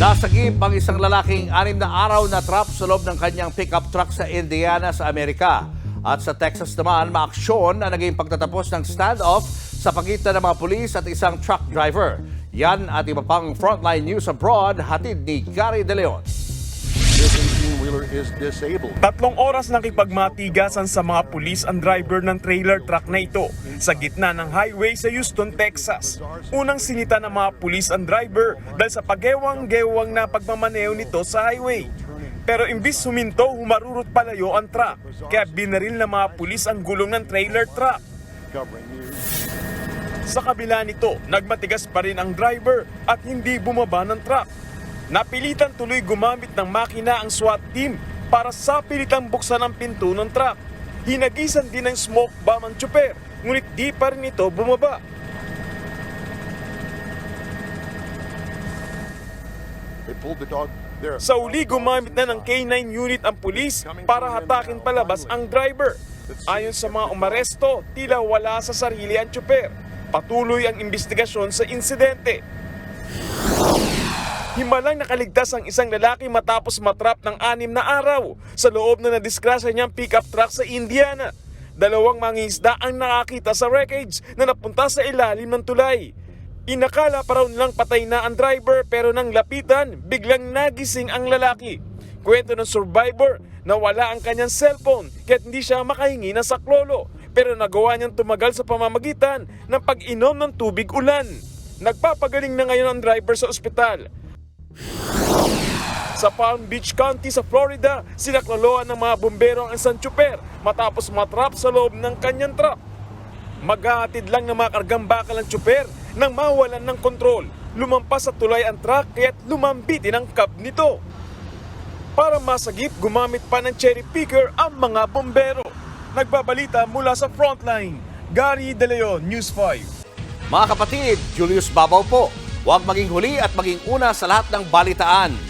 Nasagip ang isang lalaking anim na araw na trap sa loob ng kanyang pickup truck sa Indiana sa Amerika. At sa Texas naman, maaksyon na naging pagtatapos ng standoff sa pagitan ng mga pulis at isang truck driver. Yan at iba pang frontline news abroad, hatid ni Gary De Leon. This 18-wheeler is disabled. Tatlong oras nakipagmatigasan sa mga pulis ang driver ng trailer truck na ito sa gitna ng highway sa Houston, Texas. Unang sinita ng mga pulis ang driver dahil sa pagewang-gewang na pagmamaneo nito sa highway. Pero imbis suminto, humarurot palayo ang truck. Kaya binaril ng mga pulis ang gulong ng trailer truck. Sa kabila nito, nagmatigas pa rin ang driver at hindi bumaba ng truck. Napilitan tuloy gumamit ng makina ang SWAT team para sa pilitang buksan ang pinto ng truck. Hinagisan din ng smoke bomb ang tsuper, ngunit di pa rin ito bumaba. Sa uli, gumamit na ng K-9 unit ang pulis para hatakin palabas ang driver. Ayon sa mga umaresto, tila wala sa sarili ang tsuper. Patuloy ang investigasyon sa insidente. Himalang nakaligtas ang isang lalaki matapos matrap ng anim na araw sa loob na nadiskrasya niyang pickup truck sa Indiana. Dalawang mangingisda ang nakakita sa wreckage na napunta sa ilalim ng tulay. Inakala pa raw nilang patay na ang driver pero nang lapitan, biglang nagising ang lalaki. Kwento ng survivor na wala ang kanyang cellphone kahit hindi siya makahingi ng saklolo pero nagawa niyang tumagal sa pamamagitan ng pag-inom ng tubig ulan. Nagpapagaling na ngayon ang driver sa ospital. Sa Palm Beach County sa Florida, sinakloloan ng mga bumbero ang isang tsuper matapos matrap sa loob ng kanyang truck. Maghahatid lang ng mga kargang bakal ang tsuper nang mawalan ng kontrol. Lumampas sa tulay ang truck kaya't lumambitin ang cab nito. Para masagip, gumamit pa ng cherry picker ang mga bombero. Nagbabalita mula sa frontline. Gary De Leon, News 5. Mga kapatid, Julius Babaw po. Huwag maging huli at maging una sa lahat ng balitaan.